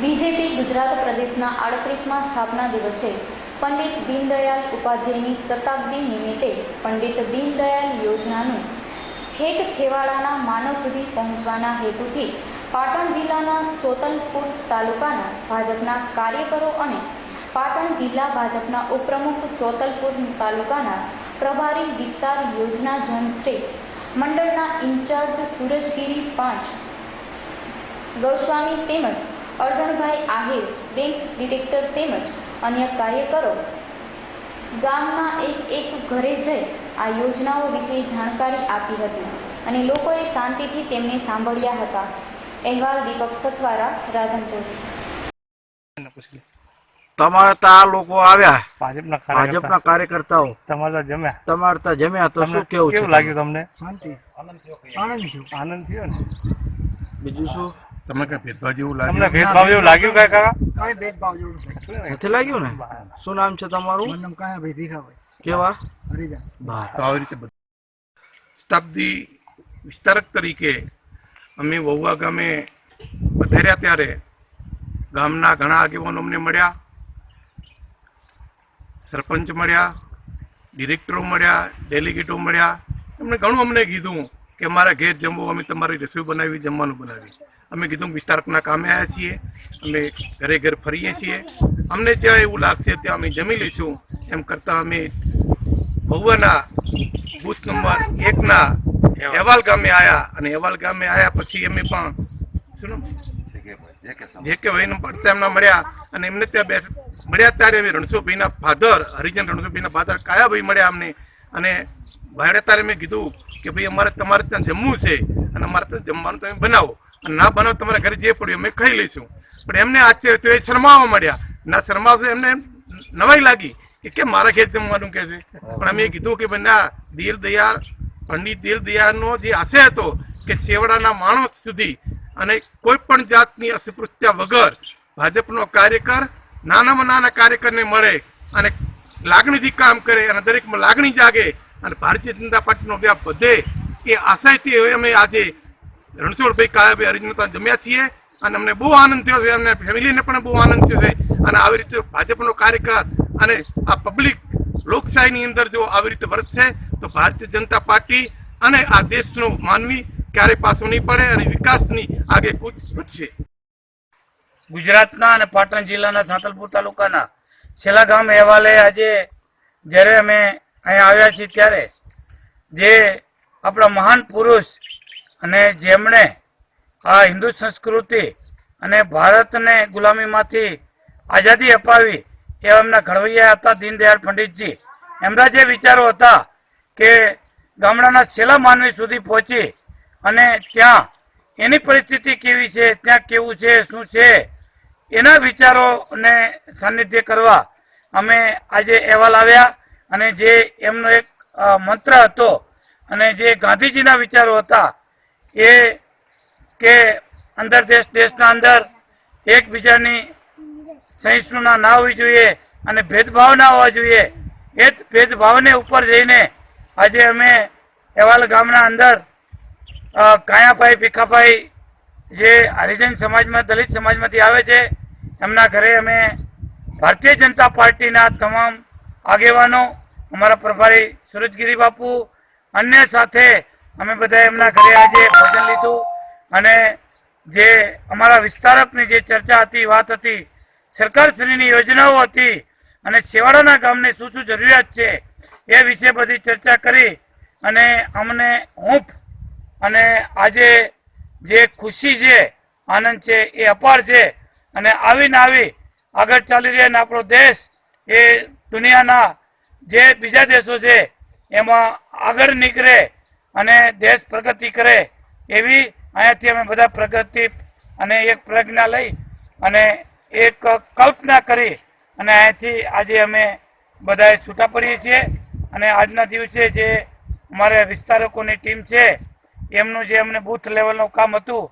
BJP Gujarat પ્રદેશના આડત્રીસમાં સ્થાપના દિવસે પંડિત દીનદયાલ ઉપાધ્યાયની શતાબ્દી નિમિત્તે પંડિત દીનદયાળ યોજનાનું છેક છેવાડાના માનવ સુધી પહોંચવાના હેતુથી પાટણ જિલ્લાના સોતલપુર તાલુકાના ભાજપના કાર્યકરો અને પાટણ જિલ્લા ભાજપના ઉપપ્રમુખ સોતલપુર તાલુકાના પ્રભારી વિસ્તાર યોજના ઝોન થ્રી મંડળના ઇન્ચાર્જ સુરજગીરી પાંચ ગૌસ્વામી તેમજ અર્જણભાઈ આહિર બેંક ડિરેક્ટર તેમજ અન્ય કાર્યકરો ગામના એક એક ઘરે જઈ આ યોજનાઓ વિશે જાણકારી આપી હતી અને લોકોએ શાંતિથી તેમને સાંભળ્યા હતા. અહેવાલ દીપક સથવારા રાધનપુર. તમારા તા આ લોકો આવ્યા? ભાજપના ભાજપના કાર્યકર્તાઓ? તમારા જમ્યા? તમારા તા જમ્યા તો શું કેવું કેવું લાગ્યું તમને? શાંતિ. આનંદ થયો. આનંદ થયો ને? બીજું શું? તમને કઈ ભેદભાવ જેવું તમને ભેદભાવ જેવું લાગ્યું કઈ કાકા? કઈ ભેદભાવ જેવું નથી. લાગ્યું ને? શું નામ છે તમારું? મનમ કાંઈ ભાઈ ભીખાભાઈ કેવા? હરિદાસ. બા. તો આવી રીતે બધું શતાબ્દી વિસ્તારક તરીકે અમે વહુવા ગામે પધાર્યા ત્યારે ગામના ઘણા આગેવાનો અમને મળ્યા સરપંચ મળ્યા ડિરેક્ટરો મળ્યા ડેલિગેટો મળ્યા. એમણે ઘણું અમને કીધું કે અમારા ઘેર જમવું અમે તમારી રસોઈ બનાવી જમવાનું બનાવી. અમે કીધું વિસ્તારકના કામે આવ્યા છીએ. અમે ઘરે ઘર ફરીએ છીએ. અમને જ્યાં એવું લાગશે ત્યાં અમે જમી લઈશું. એમ કરતાં અમે બહુવાના બુથ નંબર એકના અહેવાલ ગામે આવ્યા અને અહેવાલ ગામે આવ્યા પછી અમે પણ શું જે કે ભાઈને પણ તેમના મળ્યા અને એમને ત્યાં બે મળ્યા ત્યારે અમે રણછોડભાઈના ફાધર હરિજન રણછોડભાઈના ફાધર કાયાભાઈ મળ્યા અમને. અને ભાડે ત્યારે મેં કીધું કે ભાઈ અમારે તમારે ત્યાં જમવું છે અને અમારે ત્યાં જમવાનું તમે બનાવો. ના બનાવો તમારા ઘરે જે પડ્યું, અમે ખાઈ લઈશું. પણ એમને આશ્ચર્ય થયું, એ શરમાવા મળ્યા ના શરમાવશે, એમને નવાઈ લાગી કે કેમ મારા ઘેર જમવાનું કે છે? પણ અમે કીધું કે ભાઈ, ના, દીર દયાળ, પંડિત દીર દયાળનો જે આશય હતો કે શેવડાના માણસ સુધી અને કોઈ પણ જાતની અસ્પૃશ્યતા વગર ભાજપનો કાર્યકર નાનામાં નાના કાર્યકરને મળે અને લાગણીથી કામ કરે અને દરેકમાં લાગણી જાગે અને ભારતીય જનતા પાર્ટીનો વ્યાપ વધે, એ આશયથી હવે અમે આજે રણછોડભાઈ કાયાભાઈ હરિજનતા જમ્યા છીએ અને અમને બહુ આનંદ થયો છે અમને ફેમિલીને પણ બહુ આનંદ થયો છે. અને આવી રીતે ભાજપનો કાર્યકર અને આ પબ્લિક લોકશાહીની અંદર જો આવી રીતે વર્તશે તો ભારતીય જનતા પાર્ટી અને આ દેશનો માનવી ક્યારેય પાછો નહીં પડે અને વિકાસની આગે કૂચ વધશે. ગુજરાતના અને પાટણ જિલ્લાના સાંતલપુર તાલુકાના છેલ્લા ગામ અહેવાલે આજે જ્યારે અમે અહીંયા આવ્યા છીએ ત્યારે જે આપણા મહાન પુરુષ અને જેમણે આ હિન્દુ સંસ્કૃતિ અને ભારતને ગુલામીમાંથી આઝાદી અપાવી એવા એમના ઘડવૈયા હતા દીનદયાળ પંડિતજી. એમના જે વિચારો હતા કે ગામડાના છેલ્લા માનવી સુધી પહોંચી અને ત્યાં એની પરિસ્થિતિ કેવી છે, ત્યાં કેવું છે, શું છે, એના વિચારોને સાનિધ્ય કરવા અમે આજે અહેવાલ આવ્યા અને જે એમનો એક મંત્ર હતો અને જે ગાંધીજીના વિચારો હતા એ કે અંદર દેશ, દેશના અંદર એકબીજાની સહિષ્ણુતા ના હોવી જોઈએ અને ભેદભાવ ના હોવા જોઈએ. એ જ ભેદભાવને ઉપર જઈને આજે અમે અહેવાલ ગામના અંદર કાયાભાઈ ભીખાભાઈ જે હરિજન સમાજમાં, દલિત સમાજમાંથી આવે છે, એમના ઘરે અમે ભારતીય જનતા પાર્ટીના તમામ આગેવાનો, અમારા પ્રભારી સુરજગીરી બાપુ, અન્ય સાથે અમે બધા એમના ઘરે આજે ભોજન લીધું અને જે અમારા વિસ્તારકની જે ચર્ચા હતી, વાત હતી, સરકારશ્રીની યોજનાઓ હતી અને છેવાડાના ગામને શું શું જરૂરિયાત છે એ વિશે બધી ચર્ચા કરી અને અમને હૂંફ અને આજે જે ખુશી છે, આનંદ છે એ અપાર છે અને આવીને આવી આગળ ચાલી રહ્યા ને આપણો દેશ એ દુનિયાના જે બીજા દેશો છે એમાં આગળ નીકળે અને દેશ પ્રગતિ કરે એવી અહીંયાથી અમે બધા પ્રગતિ અને એક પ્રજ્ઞા લઈ અને એક કલ્પના કરી અને અહીંયાથી આજે અમે બધાએ છૂટા પડીએ છીએ. અને આજના દિવસે જે અમારે વિસ્તારકોની ટીમ છે, એમનું જે અમને બૂથ લેવલનું કામ હતું